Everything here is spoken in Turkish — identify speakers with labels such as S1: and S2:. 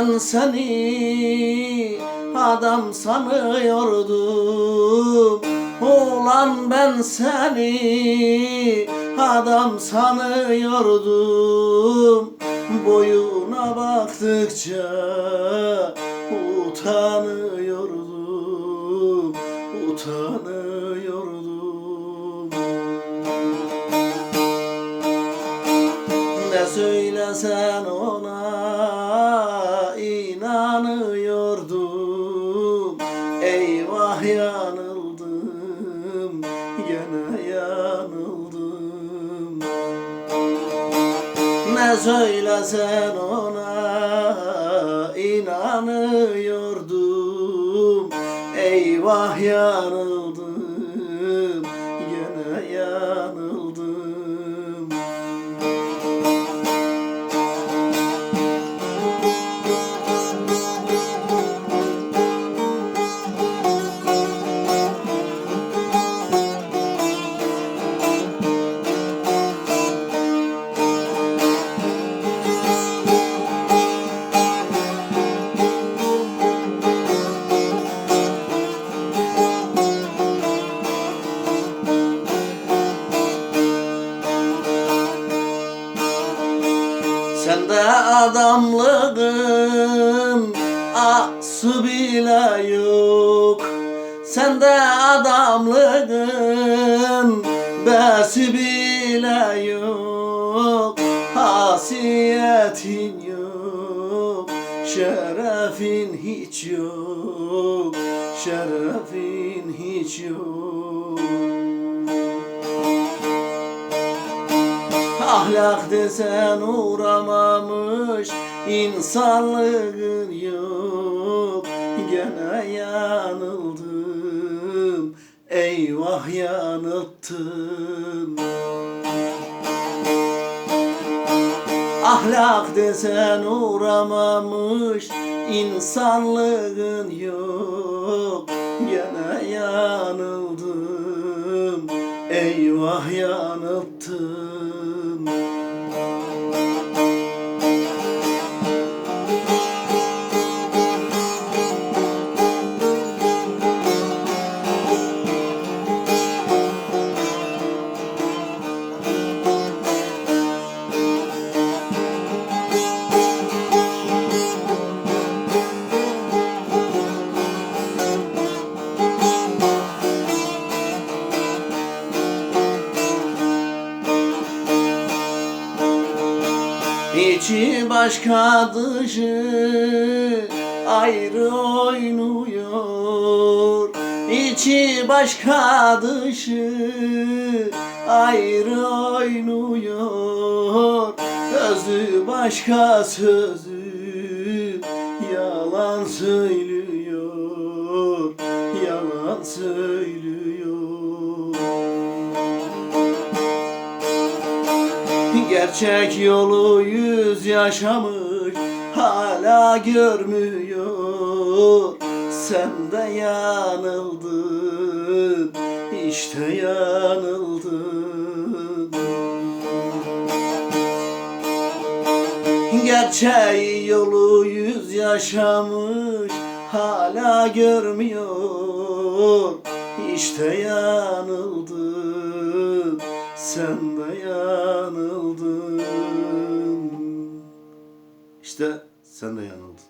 S1: Ben seni adam sanıyordum. Ulan ben seni adam sanıyordum. Boyuna baktıkça utanıyordum. Utanıyordum söylesen ona inanıyordum. Eyvah yanıldım gene yanıldım. Ne söylesen ona inanıyordum. Eyvah yanıldım gene yanıldım adamlığın ası bile yok. Sende adamlığın besi bile yok. Hasiyetin yok Şerefin hiç yok Şerefin hiç yok Ahlak desen uğramamış insanlığın yok. Gene yanıldım eyvah yanılttın Ahlak desen uğramamış insanlığın yok. Gene yanıldım eyvah yanılttım İçi başka dışı ayrı oynuyor. İçi başka dışı ayrı oynuyor. Özü başka sözü yalan söylüyor. Yalan söylüyor Gerçek yolu yüz yaşamış hala görmüyor. Sen de yanıldın işte yanıldın. Gerçeği yolu yüz yaşamış hala görmüyor. İşte yanıldın sen de yanıldın. İşte sen de yanıldın